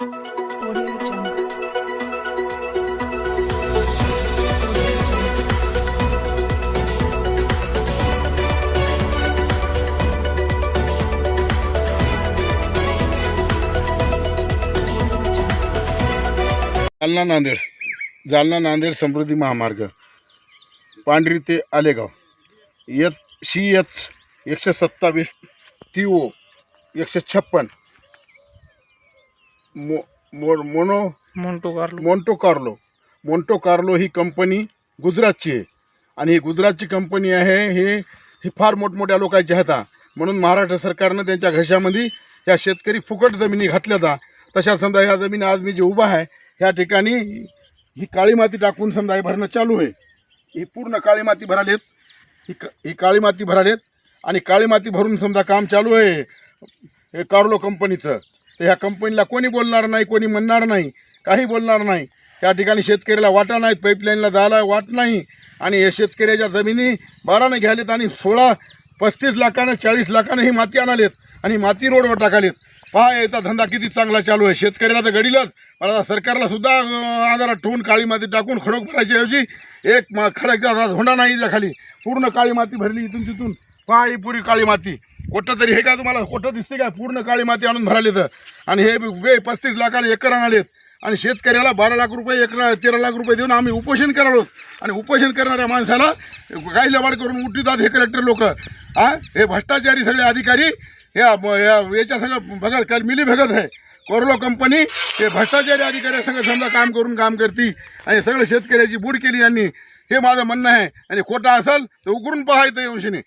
जालना नांदेड. जालना नांदेड समृद्धी महामार्ग. पांढरी ते आलेगाव. एच सी एच एकशे सत्तावीस टी ओ एकशे छप्पन. मो मो mono? Monte Carlo Monte Carlo Monte Carlo ही कंपनी गुजरातची आहे. आणि ही गुजरातची कंपनी आहे हे ही फार मोठमोठ्या लोकांची हाता म्हणून महाराष्ट्र सरकारनं त्यांच्या घशामध्ये ह्या शेतकरी फुकट जमिनी घातल्या जा तशा समजा ह्या जमीन आज मी जे उभा आहे ह्या ठिकाणी ही काळी माती टाकून समजा हे भरणं चालू आहे. ही पूर्ण काळी माती भरालेत ही क ही काळी माती भरालेत आणि काळी माती भरून समजा काम चालू आहे हे कार्लो कंपनीचं तर ह्या कंपनीला कोणी बोलणार नाही कोणी म्हणणार नाही काही बोलणार नाही. त्या ठिकाणी शेतकऱ्याला वाटा नाहीत पाईपलाईनला जायला वाट नाही. आणि हे शेतकऱ्याच्या जमिनी बारानं घ्यालेत आणि सोळा पस्तीस लाखानं चाळीस लाखानं ही माती आणालेत आणि माती रोडवर टाकालेत. पहा याचा धंदा किती चांगला चालू आहे. शेतकऱ्याला तर घडीलच. मला आता सरकारला सुद्धा आधारात ठेवून काळी माती टाकून खडक भरायच्याऐवजी एक मा खडकचा धोंडा नाही त्या खाली. पूर्ण काळी माती भरली इथून तिथून. पहा ही पुरी काळी माती. कोटं तरी हे का तुम्हाला कोटं दिसते का पूर्ण काळी माती आणून भराले तर आणि हे वे पस्तीस लाखाने एकर आणालेत. आणि शेतकऱ्याला बारा लाख रुपये एक ला- तेरा लाख रुपये देऊन आम्ही उपोषण करालो आणि उपोषण करणाऱ्या माणसाला काही लबाड करून उठतात हे कलेक्टर लोक. हा हे भ्रष्टाचारी सगळे अधिकारी या या- याच्या सगळं भगत काल मिली भगत आहे. कोरलो कंपनी हे भ्रष्टाचारी अधिकारी सगळं समजा काम करून काम करती आणि सगळं शेतकऱ्याची बूड केली यांनी. हे माझं म्हणणं आहे. आणि खोटा असेल तर उकरून पाहायचं येऊनशीने